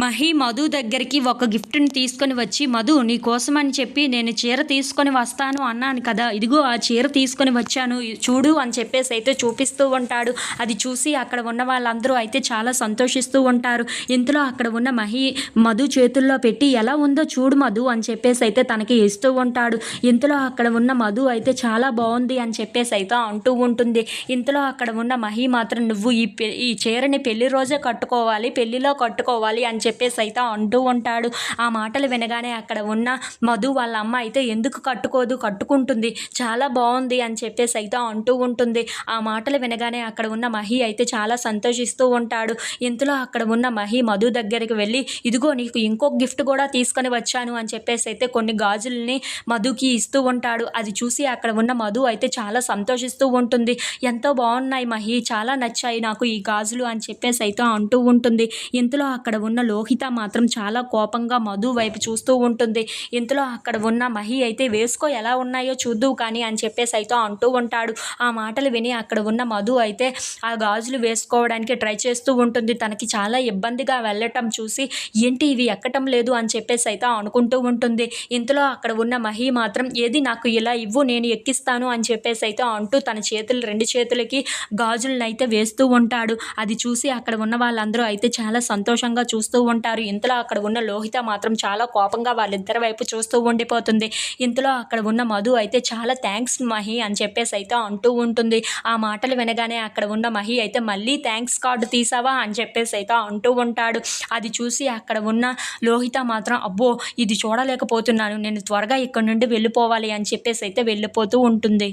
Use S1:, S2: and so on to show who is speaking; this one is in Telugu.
S1: మహి మధు దగ్గరికి ఒక గిఫ్ట్ని తీసుకొని వచ్చి మధు నీ కోసమని చెప్పి నేను చీర తీసుకొని వస్తాను అన్నాను కదా. ఇదిగో ఆ చీర తీసుకొని వచ్చాను. చూడు అని చెప్పేసి అయితే చూపిస్తూ ఉంటాడు. అది చూసి అక్కడ ఉన్న వాళ్ళందరూ అయితే చాలా సంతోషిస్తూ ఉంటారు. ఇంతలో అక్కడ ఉన్న మహి మధు చేతుల్లో పెట్టి ఎలా ఉందో చూడు మధు అని చెప్పేసి అయితే తనకి ఇస్తూ ఉంటాడు. ఇంతలో అక్కడ ఉన్న మధు అయితే చాలా బాగుంది అని చెప్పేసి అయితే అంటూ ఉంటుంది. ఇంతలో అక్కడ ఉన్న మహి మాత్రం నువ్వు ఈ ఈ చీరని పెళ్ళి రోజే కట్టుకోవాలి పెళ్ళిలో కట్టుకోవాలి అని చెప్పేసి అయితే అంటూ ఉంటాడు. ఆ మాటలు వినగానే అక్కడ ఉన్న మధు వాళ్ళ అమ్మ అయితే ఎందుకు కట్టుకోదు కట్టుకుంటుంది చాలా బాగుంది అని చెప్పేసి అయితే అంటూ ఉంటుంది. ఆ మాటలు వినగానే అక్కడ ఉన్న మహి అయితే చాలా సంతోషిస్తూ ఉంటాడు. ఇంతలో అక్కడ ఉన్న మహి మధు దగ్గరికి వెళ్ళి ఇదిగో నీకు ఇంకొక గిఫ్ట్ కూడా తీసుకొని వచ్చాను అని చెప్పేసి అయితే కొన్ని గాజుల్ని మధుకి ఇస్తూ ఉంటాడు. అది చూసి అక్కడ ఉన్న మధు అయితే చాలా సంతోషిస్తూ ఉంటుంది. ఎంతో బాగున్నాయి మహి చాలా నచ్చాయి నాకు ఈ గాజులు అని చెప్పేసి అయితే అంటూ ఉంటుంది. ఇంతలో అక్కడ ఉన్న లోహిత మాత్రం చాలా కోపంగా మధు వైపు చూస్తూ ఉంటుంది. ఇంతలో అక్కడ ఉన్న మహి అయితే వేసుకో ఎలా ఉన్నాయో చూద్దువు కానీ అని చెప్పేసి అయితే అంటూ ఉంటాడు. ఆ మాటలు విని అక్కడ ఉన్న మధు అయితే ఆ గాజులు వేసుకోవడానికి ట్రై చేస్తూ ఉంటుంది. తనకి చాలా ఇబ్బందిగా వెళ్ళటం చూసి ఏంటి ఇవి ఎక్కటం లేదు అని చెప్పేసి అయితే అనుకుంటూ ఉంటుంది. ఇంతలో అక్కడ ఉన్న మహి మాత్రం ఏది నాకు ఇలా ఇవ్వు నేను ఎక్కిస్తాను అని చెప్పేసి అయితే అంటూ తన చేతులు రెండు చేతులకి గాజులను అయితే వేస్తూ ఉంటాడు. అది చూసి అక్కడ ఉన్న వాళ్ళందరూ అయితే చాలా సంతోషంగా చూస్తూ చూస్తూ ఉంటారు. ఇంతలో అక్కడ ఉన్న లోహిత మాత్రం చాలా కోపంగా వాళ్ళిద్దరి వైపు చూస్తూ ఉండిపోతుంది. ఇంతలో అక్కడ ఉన్న మధు అయితే చాలా థ్యాంక్స్ మహి అని చెప్పేసి అయితే అంటూ ఉంటుంది. ఆ మాటలు వినగానే అక్కడ ఉన్న మహి అయితే మళ్ళీ థ్యాంక్స్ కార్డు తీసావా? అని చెప్పేసి అయితే అంటూ ఉంటాడు. అది చూసి అక్కడ ఉన్న లోహిత మాత్రం అబ్బో ఇది చూడలేకపోతున్నాను. నేను త్వరగా ఇక్కడ నుండి వెళ్ళిపోవాలి అని చెప్పేసి అయితే వెళ్ళిపోతూ ఉంటుంది.